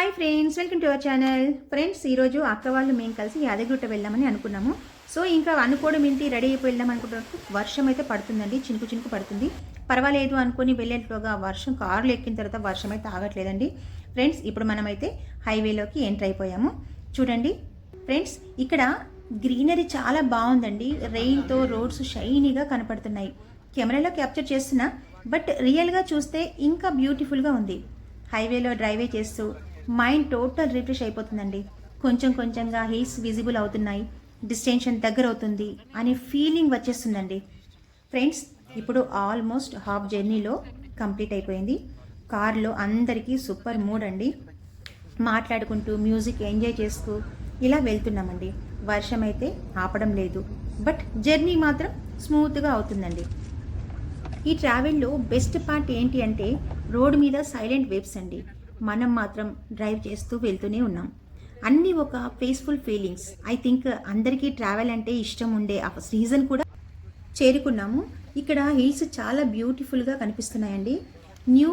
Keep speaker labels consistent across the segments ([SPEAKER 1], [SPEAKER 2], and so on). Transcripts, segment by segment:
[SPEAKER 1] Hi friends welcome to our channel friends ఈరోజు అక్క వాళ్ళు మేము కలిసి యాదగిరిగుట్ట వెళ్దామని అనుకున్నాము. సో ఇంకా అనుకోవడం ఏంటి? రెడీ అయిపోయి వెళ్దాం అనుకుంటున్నప్పుడు వర్షం అయితే పడుతుందండి. చినుకు చినుకు పడుతుంది. పర్వాలేదు అనుకుని వెళ్ళేట్లోగా వర్షం కారులు ఎక్కిన తర్వాత వర్షం అయితే ఆగట్లేదండి. ఫ్రెండ్స్ ఇప్పుడు మనమైతే హైవేలోకి ఎంటర్ అయిపోయాము. చూడండి. ఫ్రెండ్స్ ఇక్కడ గ్రీనరీ చాలా బాగుందండి. రెయిన్తో రోడ్స్ షైనీగా కనపడుతున్నాయి. కెమెరాలో క్యాప్చర్ చేస్తున్నా బట్ రియల్గా చూస్తే ఇంకా బ్యూటిఫుల్గా ఉంది. హైవేలో డ్రైవే చేస్తూ మైండ్ టోటల్ రిఫ్రెష్ అయిపోతుందండి. కొంచెం కొంచెంగా హిల్స్ విజిబుల్ అవుతున్నాయి. డిస్టెన్షన్ దగ్గర అవుతుంది అనే ఫీలింగ్ వచ్చేస్తుందండి. ఫ్రెండ్స్ ఇప్పుడు ఆల్మోస్ట్ హాఫ్ జర్నీలో కంప్లీట్ అయిపోయింది. కార్లో అందరికీ సూపర్ మూడ్ అండి. మాట్లాడుకుంటూ మ్యూజిక్ ఎంజాయ్ చేస్తూ ఇలా వెళ్తున్నామండి. వర్షం అయితే ఆపడం లేదు. బట్ జర్నీ మాత్రం స్మూత్గా అవుతుందండి. ఈ ట్రావెల్లో బెస్ట్ పార్ట్ ఏంటి అంటే రోడ్ మీద సైలెంట్ వేవ్స్ అండి. మనం మాత్రం డ్రైవ్ చేస్తూ వెళ్తూనే ఉన్నాం. అన్నీ ఒక పీస్ఫుల్ ఫీలింగ్స్ ఐ థింక్ అందరికీ ట్రావెల్ అంటే ఇష్టం ఉండే ఆ సీజన్ కూడా చేరుకున్నాము. ఇక్కడ హిల్స్ చాలా బ్యూటిఫుల్గా కనిపిస్తున్నాయండి. న్యూ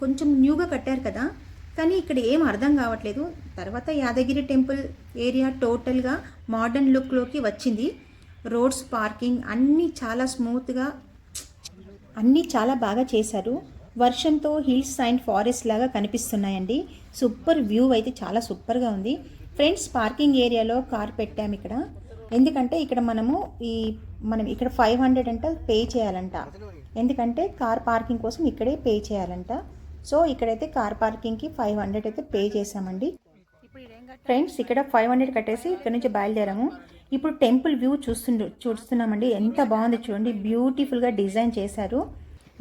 [SPEAKER 1] కొంచెం న్యూగా కట్టారు కదా. కానీ ఇక్కడ ఏం అర్థం కావట్లేదు. తర్వాత యాదగిరి టెంపుల్ ఏరియా టోటల్గా మోడర్న్ లుక్లోకి వచ్చింది. రోడ్స్ పార్కింగ్ అన్నీ చాలా స్మూత్గా అన్నీ చాలా బాగా చేశారు. వర్షంతో హిల్స్ అండ్ ఫారెస్ట్ లాగా కనిపిస్తున్నాయండి. సూపర్ వ్యూ అయితే చాలా సూపర్గా ఉంది. ఫ్రెండ్స్ పార్కింగ్ ఏరియాలో కార్ పెట్టాము ఇక్కడ. ఎందుకంటే ఇక్కడ మనము ఈ మనం ఇక్కడ ఫైవ్ హండ్రెడ్ అంట పే చేయాలంట. ఎందుకంటే కార్ పార్కింగ్ కోసం ఇక్కడే పే చేయాలంట. సో ఇక్కడైతే కార్ పార్కింగ్కి ఫైవ్ హండ్రెడ్ అయితే పే చేసామండి ఫ్రెండ్స్ ఇక్కడ ఫైవ్ హండ్రెడ్ కట్టేసి ఇక్కడ నుంచి బయలుదేరాము. ఇప్పుడు టెంపుల్ వ్యూ చూస్తుండు చూస్తున్నామండి. ఎంత బాగుంది చూడండి. బ్యూటిఫుల్గా డిజైన్ చేశారు.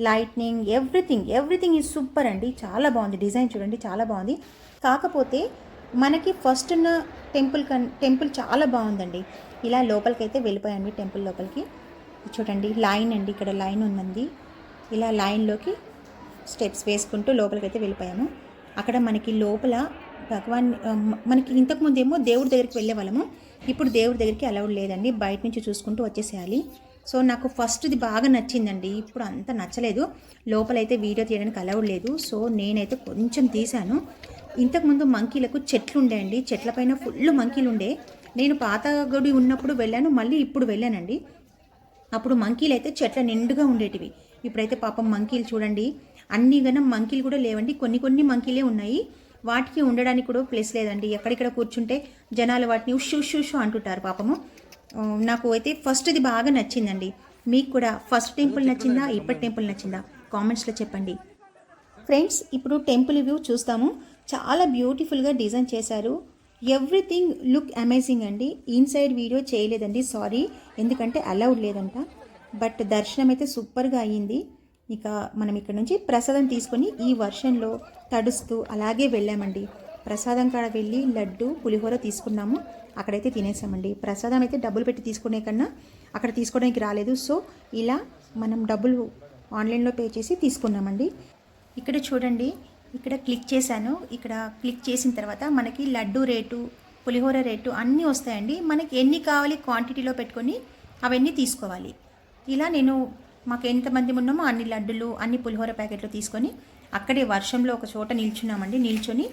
[SPEAKER 1] Lightning everything everything is super అండి. చాలా బాగుంది. డిజైన్ చూడండి చాలా బాగుంది. కాకపోతే మనకి ఫస్ట్ ఉన్న టెంపుల్ కన్ టెంపుల్ చాలా బాగుందండి. ఇలా లోపలికి అయితే టెంపుల్ లోపలికి. చూడండి లైన్ అండి. ఇక్కడ లైన్ ఉందండి. ఇలా లైన్లోకి స్టెప్స్ వేసుకుంటూ లోపలికి అయితే వెళ్ళిపోయాము అక్కడ మనకి లోపల భగవాన్ మనకి ఇంతకుముందేమో దేవుడి దగ్గరికి వెళ్ళే వాళ్ళము. ఇప్పుడు దేవుడి దగ్గరికి అలౌడ్ లేదండి. బయట నుంచి చూసుకుంటూ వచ్చేసేయాలి. సో నాకు ఫస్ట్ది బాగా నచ్చిందండి. ఇప్పుడు అంత నచ్చలేదు. లోపలైతే వీడియో తీయడానికి అలౌడ్ లేదు. సో నేనైతే కొంచెం తీశాను. ఇంతకుముందు మంకీలకు చెట్లు ఉండేయండి చెట్లపైన ఫుల్ మంకీలు ఉండే నేను పాత గుడి ఉన్నప్పుడు వెళ్ళాను. మళ్ళీ ఇప్పుడు వెళ్ళానండి. అప్పుడు మంకీలు అయితే చెట్ల నిండుగా ఉండేటివి. ఇప్పుడైతే పాపం మంకీలు చూడండి. అన్ని గనం మంకీలు కూడా లేవండి. కొన్ని కొన్ని మంకీలే ఉన్నాయి. వాటికి ఉండడానికి కూడా ప్లేస్ లేదండి. ఎక్కడిక్కడ కూర్చుంటే జనాలు వాటిని ఉష్ ఉష్ ఉష్ అంటుంటారు పాపము. నాకు అయితే ఫస్ట్ది బాగా నచ్చిందండి. మీకు కూడా ఫస్ట్ టెంపుల్ నచ్చిందా ఇప్పటి టెంపుల్ నచ్చిందా? కామెంట్స్లో చెప్పండి. ఫ్రెండ్స్ ఇప్పుడు టెంపుల్ వ్యూ చూస్తాము. చాలా బ్యూటిఫుల్గా డిజైన్ చేశారు. ఎవ్రీథింగ్ లుక్ అమేజింగ్ అండి. ఇన్సైడ్ వీడియో చేయలేదండి సారీ ఎందుకంటే అలౌడ్ లేదంట. బట్ దర్శనం అయితే సూపర్గా అయ్యింది. ఇక మనం ఇక్కడ నుంచి ప్రసాదం తీసుకొని ఈ వర్షంలో తడుస్తూ అలాగే వెళ్ళామండి. ప్రసాదం కాడ వెళ్ళి లడ్డు పులిహోర తీసుకున్నాము. అక్కడైతే తినేసామండి. ప్రసాదం అయితే డబ్బులు పెట్టి తీసుకునే కన్నా అక్కడ తీసుకోవడానికి రాలేదు. సో ఇలా మనం డబ్బులు ఆన్లైన్లో పే చేసి తీసుకున్నామండి. ఇక్కడ చూడండి ఇక్కడ క్లిక్ చేశాను. ఇక్కడ క్లిక్ చేసిన తర్వాత మనకి లడ్డు రేటు పులిహోర రేటు అన్నీ వస్తాయండి. మనకి ఎన్ని కావాలి క్వాంటిటీలో పెట్టుకొని అవన్నీ తీసుకోవాలి. ఇలా నేను మాకు ఎంతమంది ఉన్నామో అన్ని లడ్డులు అన్ని పులిహోర ప్యాకెట్లు తీసుకొని అక్కడే వర్షంలో ఒక చోట నిల్చున్నామండి. నిల్చొని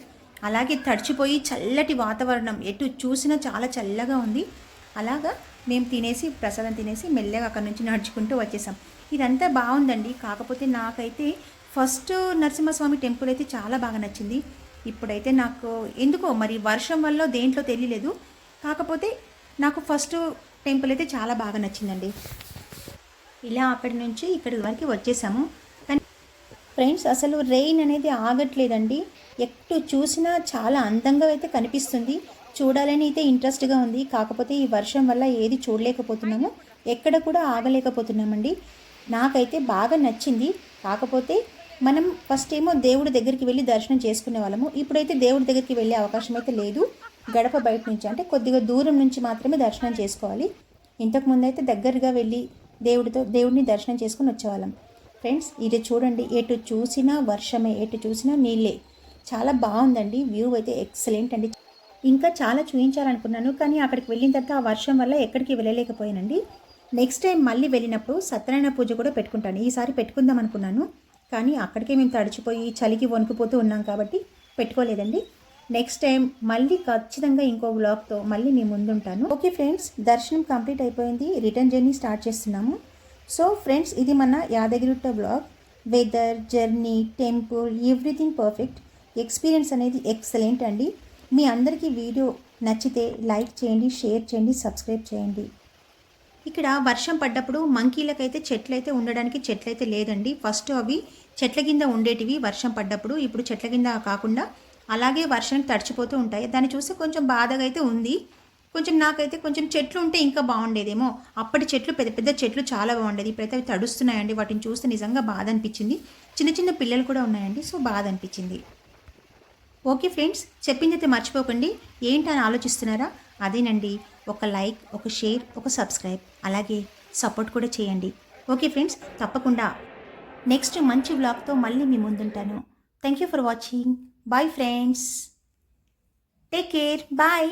[SPEAKER 1] అలాగే తడిచిపోయి చల్లటి వాతావరణం. ఎటు చూసినా చాలా చల్లగా ఉంది. అలాగా మేము తినేసి ప్రసాదం తినేసి మెల్లగా అక్కడ నుంచి నడుచుకుంటూ వచ్చేసాం. ఇదంతా బాగుందండి. కాకపోతే నాకైతే ఫస్ట్ నరసింహస్వామి టెంపుల్ అయితే చాలా బాగా నచ్చింది. ఇప్పుడైతే నాకు ఎందుకో మరి వర్షం వల్ల దేంట్లో తెలియలేదు. కాకపోతే నాకు ఫస్ట్ టెంపుల్ అయితే చాలా బాగా నచ్చిందండి. ఇలా అక్కడి నుంచి ఇక్కడి వరకు వచ్చేసాము. ఫ్రెండ్స్ అసలు రెయిన్ అనేది ఆగట్లేదండి. ఎటు చూసినా చాలా అందంగా అయితే కనిపిస్తుంది. చూడాలని అయితే ఇంట్రెస్ట్గా ఉంది. కాకపోతే ఈ వర్షం వల్ల ఏది చూడలేకపోతున్నాము. ఎక్కడ కూడా ఆగలేకపోతున్నామండి. నాకైతే బాగా నచ్చింది. కాకపోతే మనం ఫస్ట్ ఏమో దేవుడి దగ్గరికి వెళ్ళి దర్శనం చేసుకునే వాళ్ళము. ఇప్పుడైతే దేవుడి దగ్గరికి వెళ్ళే అవకాశం అయితే లేదు. గడప బయట నుంచి అంటే కొద్దిగా దూరం నుంచి మాత్రమే దర్శనం చేసుకోవాలి. ఇంతకుముందు అయితే దగ్గరగా వెళ్ళి దేవుడితో దేవుడిని దర్శనం చేసుకుని వచ్చేవాళ్ళం. ఫ్రెండ్స్ ఇది చూడండి. ఎటు చూసినా వర్షమే ఎటు చూసినా నీళ్ళే. చాలా బాగుందండి. వ్యూ అయితే ఎక్సలెంట్ అండి. ఇంకా చాలా చూపించాలనుకున్నాను కానీ అక్కడికి వెళ్ళిన తర్వాత ఆ వర్షం వల్ల ఎక్కడికి వెళ్ళలేకపోయానండి. నెక్స్ట్ టైం మళ్ళీ వెళ్ళినప్పుడు సత్యనారాయణ పూజ కూడా పెట్టుకుంటాను. ఈసారి పెట్టుకుందాం అనుకున్నాను కానీ అక్కడికే మేము తడిచిపోయి చలికి వణుకుపోతూ ఉన్నాం కాబట్టి పెట్టుకోలేదండి. నెక్స్ట్ టైం మళ్ళీ ఖచ్చితంగా ఇంకో బ్లాగ్తో మళ్ళీ మీ ముందుంటాను. ఓకే ఫ్రెండ్స్ దర్శనం కంప్లీట్ అయిపోయింది. రిటర్న్ జర్నీ స్టార్ట్ చేస్తున్నాము. సో ఫ్రెండ్స్ ఇది మన Yadagiritta blog weather journey temple everything perfect experience అనేది ఎక్సలెంట్ అండి. మీ అందరికీ వీడియో నచ్చితే లైక్ చేయండి షేర్ చేయండి సబ్స్క్రైబ్ చేయండి. ఇక్కడ వర్షం పడ్డప్పుడు మంకీలకైతే చెట్లయితే ఉండడానికి చెట్లయితే లేదండి. ఫస్ట్ అవి చెట్ల కింద ఉండేటివి వర్షం పడ్డప్పుడు. ఇప్పుడు చెట్ల కింద కాకుండా అలాగే వర్షానికి తడిచిపోతూ ఉంటాయి. దాన్ని చూస్తే కొంచెం బాధగా అయితే ఉంది. కొంచెం నాకైతే కొంచెం చెట్లు ఉంటే ఇంకా బాగుండేదేమో. అప్పటి చెట్లు పెద్ద పెద్ద చెట్లు చాలా బాగుండేది. ఇప్పుడైతే అవి తడుస్తున్నాయండి. వాటిని చూస్తే నిజంగా బాధ అనిపించింది చిన్న చిన్న పిల్లలు కూడా ఉన్నాయండి. సో బాధ అనిపించింది ఓకే ఫ్రెండ్స్ చెప్పింది అయితే మర్చిపోకండి. ఏంటని ఆలోచిస్తున్నారా? అదేనండి. ఒక లైక్ ఒక షేర్ ఒక సబ్స్క్రైబ్. అలాగే సపోర్ట్ కూడా చేయండి. ఓకే ఫ్రెండ్స్ తప్పకుండా నెక్స్ట్ మంచి వ్లాగ్తో మళ్ళీ మీ ముందుంటాను. Thank you for watching. Bye friends. Take care. Bye.